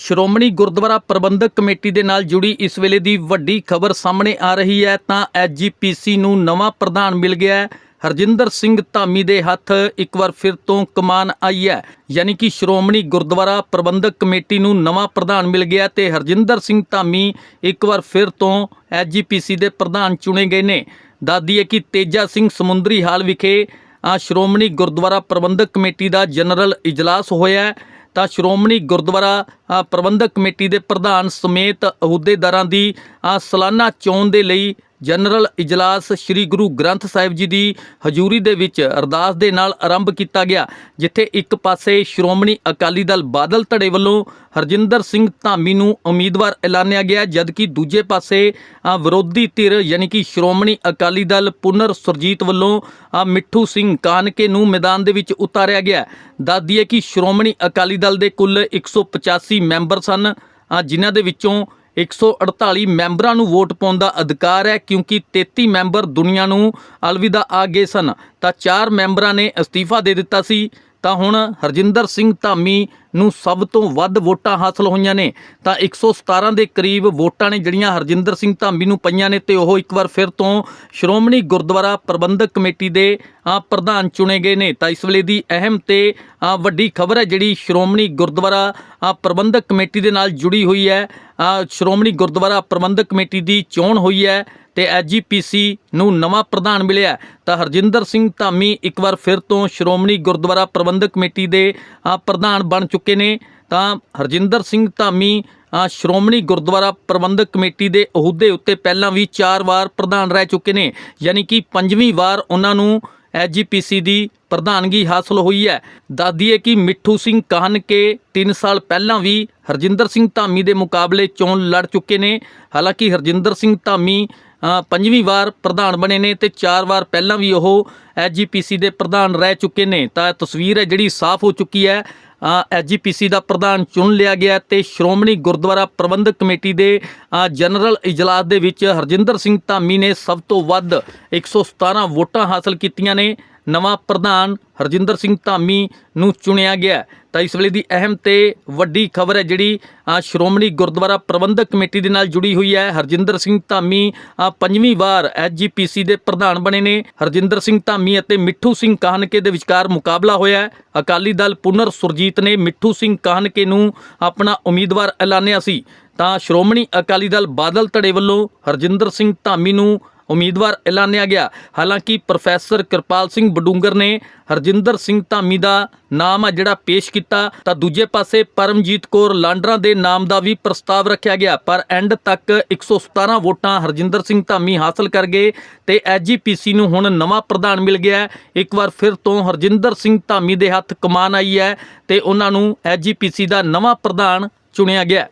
ਸ਼੍ਰੋਮਣੀ ਗੁਰਦੁਆਰਾ ਪ੍ਰਬੰਧਕ committee ਦੇ ਨਾਲ ਜੁੜੀ ਇਸ ਵੇਲੇ ਦੀ ਵੱਡੀ ਖਬਰ ਸਾਹਮਣੇ ਆ ਰਹੀ ਹੈ, ਤਾਂ ਐਸਜੀਪੀਸੀ ਨੂੰ ਨਵਾਂ ਪ੍ਰਧਾਨ ਮਿਲ ਗਿਆ ਹੈ। ਹਰਜਿੰਦਰ ਸਿੰਘ ਧਾਮੀ ਦੇ ਹੱਥ ਇੱਕ ਵਾਰ ਫਿਰ ਤੋਂ ਕਮਾਨ ਆਈ ਹੈ। ਯਾਨੀ ਕਿ ਸ਼੍ਰੋਮਣੀ ਗੁਰਦੁਆਰਾ ਪ੍ਰਬੰਧਕ ਕਮੇਟੀ ਨੂੰ ਨਵਾਂ ਪ੍ਰਧਾਨ ਮਿਲ ਗਿਆ ਤੇ ਹਰਜਿੰਦਰ ਸਿੰਘ ਧਾਮੀ ਇੱਕ ਵਾਰ ਫਿਰ ਤੋਂ ਐਸਜੀਪੀਸੀ ਦੇ ਪ੍ਰਧਾਨ ਚੁਣੇ ਗਏ ਨੇ। ਦੱਸਦੀ ਹੈ ਕਿ ਤੇਜਾ ਸਿੰਘ ਸਮੁੰਦਰੀ ਹਾਲ ਵਿਖੇ ਆ ਸ਼੍ਰੋਮਣੀ ਗੁਰਦੁਆਰਾ ਪ੍ਰਬੰਧਕ ਕਮੇਟੀ ਦਾ ਜਨਰਲ ਇਜਲਾਸ ਹੋਇਆ ਤਾਂ ਸ਼੍ਰੋਮਣੀ ਗੁਰਦੁਆਰਾ ਪ੍ਰਬੰਧਕ ਕਮੇਟੀ ਦੇ ਪ੍ਰਧਾਨ ਸਮੇਤ ਅਹੁਦੇਦਾਰਾਂ ਦੀ ਸਾਲਾਨਾ ਚੋਣ ਦੇ ਲਈ ਜਨਰਲ ਇਜਲਾਸ ਸ੍ਰੀ ਗੁਰੂ ਗ੍ਰੰਥ ਸਾਹਿਬ ਜੀ ਦੀ ਹਜ਼ੂਰੀ ਦੇ ਵਿੱਚ ਅਰਦਾਸ ਦੇ ਨਾਲ ਆਰੰਭ ਕੀਤਾ ਗਿਆ, ਜਿੱਥੇ ਇੱਕ ਪਾਸੇ ਸ਼੍ਰੋਮਣੀ ਅਕਾਲੀ ਦਲ ਬਾਦਲ ਧੜੇ ਵੱਲੋਂ ਹਰਜਿੰਦਰ ਸਿੰਘ ਧਾਮੀ ਨੂੰ ਉਮੀਦਵਾਰ ਐਲਾਨਿਆ ਗਿਆ, ਜਦਕਿ ਦੂਜੇ ਪਾਸੇ ਵਿਰੋਧੀ ਧਿਰ ਯਾਨੀ ਕਿ ਸ਼੍ਰੋਮਣੀ ਅਕਾਲੀ ਦਲ ਪੁਨਰ ਸੁਰਜੀਤ ਵੱਲੋਂ ਮਿੱਠੂ ਸਿੰਘ ਕਾਨਕੇ ਨੂੰ ਮੈਦਾਨ ਦੇ ਵਿੱਚ ਉਤਾਰਿਆ ਗਿਆ। ਦੱਸ ਦਈਏ ਕਿ ਸ਼੍ਰੋਮਣੀ ਅਕਾਲੀ ਦਲ ਦੇ ਕੁੱਲ 185 ਮੈਂਬਰ ਸਨ। ਅ, ਜਿਨ੍ਹਾਂ ਦੇ ਵਿੱਚੋਂ 148 ਮੈਂਬਰਾਂ ਨੂੰ ਵੋਟ ਪਾਉਣ ਦਾ ਅਧਿਕਾਰ ਹੈ ਕਿਉਂਕਿ 33 ਮੈਂਬਰ ਦੁਨੀਆ ਨੂੰ ਅਲਵਿਦਾ ਆ ਗਏ ਸਨ। ਤਾਂ 4 ਮੈਂਬਰਾਂ ਨੇ ਅਸਤੀਫਾ ਦੇ ਦਿੱਤਾ ਸੀ। ਤਾਂ ਹੁਣ ਹਰਜਿੰਦਰ ਸਿੰਘ ਧਾਮੀ ਨੂੰ ਸਭ ਤੋਂ ਵੱਧ ਵੋਟਾਂ ਹਾਸਲ ਹੋਈਆਂ ਨੇ। ਤਾਂ 117 ਦੇ ਕਰੀਬ ਵੋਟਾਂ ਨੇ ਜਿਹੜੀਆਂ ਹਰਜਿੰਦਰ ਸਿੰਘ ਧਾਮੀ ਨੂੰ ਪਈਆਂ ਨੇ ਤੇ ਉਹ ਇੱਕ ਵਾਰ ਫਿਰ ਤੋਂ ਸ਼੍ਰੋਮਣੀ ਗੁਰਦੁਆਰਾ ਪ੍ਰਬੰਧਕ ਕਮੇਟੀ ਦੇ ਪ੍ਰਧਾਨ ਚੁਣੇ ਗਏ ਨੇ। ਤਾਂ ਇਸ ਵੇਲੇ ਦੀ ਅਹਿਮ ਤੇ ਵੱਡੀ ਖਬਰ ਹੈ ਜਿਹੜੀ ਸ਼੍ਰੋਮਣੀ ਗੁਰਦੁਆਰਾ ਪ੍ਰਬੰਧਕ ਕਮੇਟੀ ਦੇ ਨਾਲ ਜੁੜੀ ਹੋਈ ਹੈ। ਸ਼੍ਰੋਮਣੀ ਗੁਰਦੁਆਰਾ ਪ੍ਰਬੰਧਕ ਕਮੇਟੀ ਦੀ ਚੋਣ ਹੋਈ ਹੈ ਤੇ ਐਸਜੀਪੀਸੀ ਨੂੰ ਨਵਾਂ ਪ੍ਰਧਾਨ ਮਿਲਿਆ ਤਾਂ ਹਰਜਿੰਦਰ ਸਿੰਘ ਧਾਮੀ ਇੱਕ ਵਾਰ ਫਿਰ ਤੋਂ ਸ਼੍ਰੋਮਣੀ ਗੁਰਦੁਆਰਾ ਪ੍ਰਬੰਧਕ ਕਮੇਟੀ ਦੇ ਪ੍ਰਧਾਨ ਬਣ ਚੁੱਕੇ ਨੇ ਤਾਂ ਹਰਜਿੰਦਰ ਸਿੰਘ ਧਾਮੀ ਸ਼੍ਰੋਮਣੀ ਗੁਰਦੁਆਰਾ ਪ੍ਰਬੰਧਕ ਕਮੇਟੀ ਦੇ ਅਹੁਦੇ ਉੱਤੇ ਪਹਿਲਾਂ ਵੀ 4 ਵਾਰ ਪ੍ਰਧਾਨ ਰਹਿ ਚੁੱਕੇ ਨੇ, ਯਾਨੀ ਕਿ ਪੰਜਵੀਂ ਵਾਰ ਉਹਨਾਂ ਨੂੰ ਐਸਜੀਪੀਸੀ ਦੀ ਪ੍ਰਧਾਨਗੀ ਹਾਸਲ ਹੋਈ ਹੈ। ਦੱਸ ਦਈਏ ਕਿ ਮਿੱਠੂ ਸਿੰਘ ਕਾਹਨ ਕੇ 3 ਸਾਲ ਪਹਿਲਾਂ ਵੀ ਹਰਜਿੰਦਰ ਸਿੰਘ ਧਾਮੀ ਦੇ ਮੁਕਾਬਲੇ ਚੋਣ ਲੜ ਚੁੱਕੇ ਨੇ। ਹਾਲਾਂਕਿ ਹਰਜਿੰਦਰ ਸਿੰਘ ਧਾਮੀ ਪੰਜਵੀਂ ਵਾਰ ਪ੍ਰਧਾਨ ਬਣੇ ਨੇ ਤੇ ਚਾਰ ਵਾਰ ਪਹਿਲਾਂ ਵੀ ਉਹ ਐਸਜੀਪੀਸੀ ਦੇ ਪ੍ਰਧਾਨ ਰਹਿ ਚੁੱਕੇ ਨੇ। ਤਾਂ ਤਸਵੀਰ ਹੈ ਜਿਹੜੀ ਸਾਫ਼ ਹੋ ਚੁੱਕੀ ਹੈ। ਐਸਜੀਪੀਸੀ ਦਾ ਪ੍ਰਧਾਨ ਚੁਣ ਲਿਆ ਗਿਆ ਤੇ ਸ਼੍ਰੋਮਣੀ ਗੁਰਦੁਆਰਾ ਪ੍ਰਬੰਧਕ ਕਮੇਟੀ ਦੇ ਜਨਰਲ ਇਜਲਾਸ ਦੇ ਵਿੱਚ ਹਰਜਿੰਦਰ ਸਿੰਘ ਧਾਮੀ ਨੇ ਸਭ ਤੋਂ ਵੱਧ 117 ਵੋਟਾਂ ਹਾਸਲ ਕੀਤੀਆਂ ਨੇ। ਨਵਾਂ ਪ੍ਰਧਾਨ ਹਰਜਿੰਦਰ ਸਿੰਘ ਧਾਮੀ ਨੂੰ ਚੁਣਿਆ ਗਿਆ ਤਾਂ ਇਸ ਵੇਲੇ ਦੀ ਅਹਿਮ ਤੇ ਵੱਡੀ ਖਬਰ ਹੈ ਜਿਹੜੀ ਸ਼੍ਰੋਮਣੀ ਗੁਰਦੁਆਰਾ ਪ੍ਰਬੰਧਕ ਕਮੇਟੀ ਦੇ ਨਾਲ ਜੁੜੀ ਹੋਈ ਹੈ। ਹਰਜਿੰਦਰ ਸਿੰਘ ਧਾਮੀ ਪੰਜਵੀਂ ਵਾਰ ਐਸਜੀਪੀਸੀ ਦੇ ਪ੍ਰਧਾਨ ਬਣੇ ਨੇ। ਹਰਜਿੰਦਰ ਸਿੰਘ ਧਾਮੀ ਅਤੇ ਮਿੱਠੂ ਸਿੰਘ ਕਾਹਨਕੇ ਦੇ ਵਿਚਕਾਰ ਮੁਕਾਬਲਾ ਹੋਇਆ ਹੈ। ਅਕਾਲੀ ਦਲ ਪੁਨਰ ਸੁਰਜੀਤ ਨੇ ਮਿੱਠੂ ਸਿੰਘ ਕਾਹਨਕੇ ਨੂੰ ਆਪਣਾ ਉਮੀਦਵਾਰ ਐਲਾਨਿਆ ਸੀ। ਤਾਂ ਸ਼੍ਰੋਮਣੀ ਅਕਾਲੀ ਦਲ ਬਾਦਲ ਧੜੇ ਵੱਲੋਂ ਹਰਜਿੰਦਰ ਸਿੰਘ ਧਾਮੀ ਨੂੰ ਉਮੀਦਵਾਰ ਐਲਾਨਿਆ ਗਿਆ। ਹਾਲਾਂਕਿ ਪ੍ਰੋਫੈਸਰ ਕਿਰਪਾਲ ਸਿੰਘ ਬਡੂੰਗਰ ਨੇ ਹਰਜਿੰਦਰ ਸਿੰਘ ਧਾਮੀ ਦਾ ਨਾਮ ਆ ਜਿਹੜਾ ਪੇਸ਼ ਕੀਤਾ, ਤਾਂ ਦੂਜੇ ਪਾਸੇ ਪਰਮਜੀਤ ਕੌਰ ਲਾਂਡਰਾ ਦੇ ਨਾਮ ਦਾ ਵੀ ਪ੍ਰਸਤਾਵ ਰੱਖਿਆ ਗਿਆ। ਪਰ ਐਂਡ ਤੱਕ 117 ਵੋਟਾਂ ਹਰਜਿੰਦਰ ਸਿੰਘ ਧਾਮੀ ਹਾਸਲ ਕਰ ਗਏ ਤੇ ਐਸਜੀਪੀਸੀ ਨੂੰ ਹੁਣ ਨਵਾਂ ਪ੍ਰਧਾਨ ਮਿਲ ਗਿਆ। ਇੱਕ ਵਾਰ ਫਿਰ ਤੋਂ ਹਰਜਿੰਦਰ ਸਿੰਘ ਧਾਮੀ ਦੇ ਹੱਥ ਕਮਾਨ ਆਈ ਹੈ ਤੇ ਉਹਨਾਂ ਨੂੰ ਐਸਜੀਪੀਸੀ ਦਾ ਨਵਾਂ ਪ੍ਰਧਾਨ ਚੁਣਿਆ ਗਿਆ।